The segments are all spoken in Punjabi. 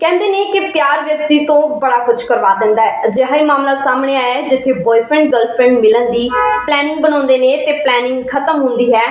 ਕਹਿੰਦੇ ਨੇ ਕਿ ਪਿਆਰ ਵਿਅਕਤੀ ਤੋਂ ਬੜਾ ਕੁਝ ਕਰਵਾ ਦਿੰਦਾ ਹੈ। ਅਜਿਹਾ ਹੀ ਮਾਮਲਾ ਸਾਹਮਣੇ ਆਇਆ ਹੈ, ਜਿੱਥੇ ਬॉयਫ੍ਰੈਂਡ ਗਰਲਫ੍ਰੈਂਡ ਮਿਲਣ ਦੀ ਪਲੈਨਿੰਗ ਬਣਾਉਂਦੇ ਨੇ ਤੇ ਪਲੈਨਿੰਗ ਖਤਮ ਹੁੰਦੀ ਹੈ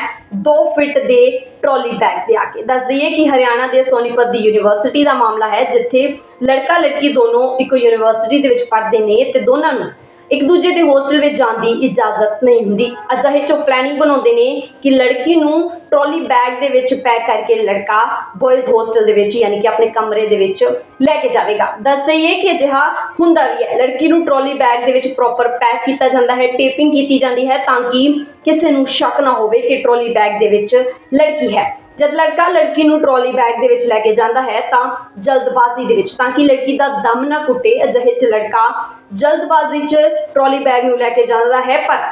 2 ਫਿਟ ਦੇ ਟਰਾਲੀ ਬੈਗ ਤੇ ਆ ਕੇ। ਦੱਸ ਦਈਏ ਕਿ ਹਰਿਆਣਾ ਦੇ ਸੋਨੀਪਤ ਦੀ ਯੂਨੀਵਰਸਿਟੀ ਦਾ ਮਾਮਲਾ ਹੈ, ਜਿੱਥੇ ਲੜਕਾ ਲੜਕੀ ਦੋਨੋਂ ਇੱਕ ਯੂਨੀਵਰਸਿਟੀ ਦੇ ਵਿੱਚ ਪੜ੍ਹਦੇ ਨੇ ਤੇ ਦੋਨਾਂ ਨੂੰ ਇੱਕ ਦੂਜੇ ਦੇ ਹੋਸਟਲ ਵਿੱਚ ਜਾਣ ਦੀ ਇਜਾਜ਼ਤ ਨਹੀਂ ਹੁੰਦੀ। ਅਜਿਹੇ ਚੋਂ ਪਲੈਨਿੰਗ ਬਣਾਉਂਦੇ ਨੇ ਕਿ ਲੜਕੀ ਨੂੰ ਟਰਾਲੀ ਬੈਗ ਦੇ ਵਿੱਚ ਪੈਕ ਕਰਕੇ ਲੜਕਾ ਬॉयਜ਼ ਹੋਸਟਲ ਦੇ ਵਿੱਚ, ਯਾਨੀ ਕਿ ਆਪਣੇ ਕਮਰੇ ਦੇ ਵਿੱਚ ਲੈ ਕੇ ਜਾਵੇਗਾ। ਦੱਸ ਦਈਏ ਕਿ ਅਜਿਹਾ ਹੁੰਦਾ ਵੀ ਹੈ। ਲੜਕੀ ਨੂੰ ਟਰਾਲੀ ਬੈਗ ਦੇ ਵਿੱਚ ਪ੍ਰੋਪਰ ਪੈਕ ਕੀਤਾ ਜਾਂਦਾ ਹੈ ਟੇਪਿੰਗ ਕੀਤੀ ਜਾਂਦੀ ਹੈ ਤਾਂ ਕਿ ਕਿਸੇ ਨੂੰ ਸ਼ੱਕ ਨਾ ਹੋਵੇ ਕਿ ਟਰਾਲੀ ਬੈਗ ਦੇ ਵਿੱਚ ਲੜਕੀ ਹੈ। ਜਦ ਲੜਕਾ ਲੜਕੀ ਨੂੰ ਟਰਾਲੀ ਬੈਗ ਦੇ ਵਿੱਚ ਲੈ ਕੇ ਜਾਂਦਾ ਹੈ ਤਾਂ ਜਲਦਬਾਜ਼ੀ ਦੇ ਵਿੱਚ, ਤਾਂ ਕਿ ਲੜਕੀ ਦਾ ਦਮ ਨਾ ਕੁੱਟੇ, ਅਜਿਹੇ ਚ ਲੜਕਾ ਜਲਦਬਾਜ਼ੀ 'ਚ ਟਰਾਲੀ ਬੈਗ ਨੂੰ ਲੈ ਕੇ ਜਾਂਦਾ ਹੈ, ਪਰ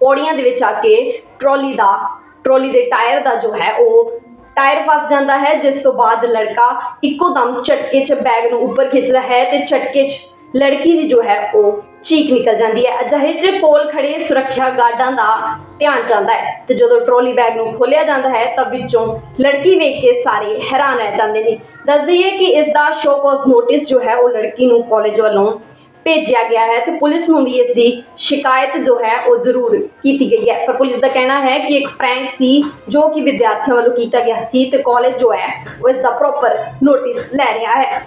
ਪੌੜੀਆਂ ਦੇ ਵਿੱਚ ਆ ਕੇ ਟਰਾਲੀ ਦਾ, ਟਰਾਲੀ ਦੇ ਟਾਇਰ ਦਾ ਜੋ ਹੈ, ਉਹ ਟਾਇਰ ਫਸ ਜਾਂਦਾ ਹੈ, ਜਿਸ ਤੋਂ ਬਾਅਦ ਲੜਕਾ ਇੱਕੋ ਦਮ ਝਟਕੇ 'ਚ ਬੈਗ ਨੂੰ ਉੱਪਰ ਖਿੱਚਦਾ ਹੈ ਤੇ ਝਟਕੇ 'ਚ ਲੜਕੀ ਦੀ ਜੋ ਹੈ ਉਹ ਚੀਕ ਨਿਕਲ ਜਾਂਦੀ ਹੈ। ਅਜਿਹੇ 'ਚ ਕੋਲ ਖੜੇ ਸੁਰੱਖਿਆ ਗਾਰਡਾਂ ਦਾ ਧਿਆਨ ਜਾਂਦਾ ਹੈ ਤੇ ਜਦੋਂ ਟਰਾਲੀ ਬੈਗ ਨੂੰ ਖੋਲਿਆ ਜਾਂਦਾ ਹੈ ਤਾਂ ਵਿੱਚੋਂ ਲੜਕੀ ਵੇਖ ਕੇ ਸਾਰੇ ਹੈਰਾਨ ਰਹਿ ਜਾਂਦੇ ਨੇ। ਦੱਸ ਦਈਏ ਕਿ ਇਸ ਦਾ ਸ਼ੋ ਨੋਟਿਸ ਜੋ ਹੈ ਉਹ ਲੜਕੀ ਨੂੰ ਕਾਲਜ ਵੱਲੋਂ ਭੇਜਿਆ ਗਿਆ ਹੈ ਤੇ ਪੁਲਿਸ ਨੂੰ ਵੀ ਇਸ ਦੀ ਸ਼ਿਕਾਇਤ ਜੋ ਹੈ ਉਹ ਜ਼ਰੂਰ ਕੀਤੀ ਗਈ ਹੈ। ਪਰ ਪੁਲਿਸ ਦਾ ਕਹਿਣਾ ਹੈ ਕਿ ਇੱਕ ਪ੍ਰੈਂਕ ਸੀ ਜੋ ਕਿ ਵਿਦਿਆਰਥੀਆਂ ਵੱਲੋਂ ਕੀਤਾ ਗਿਆ ਸੀ ਤੇ ਕਾਲਜ ਜੋ ਹੈ ਉਹ ਇਸ ਦਾ ਪ੍ਰੋਪਰ ਨੋਟਿਸ ਲੈ ਰਿਹਾ ਹੈ।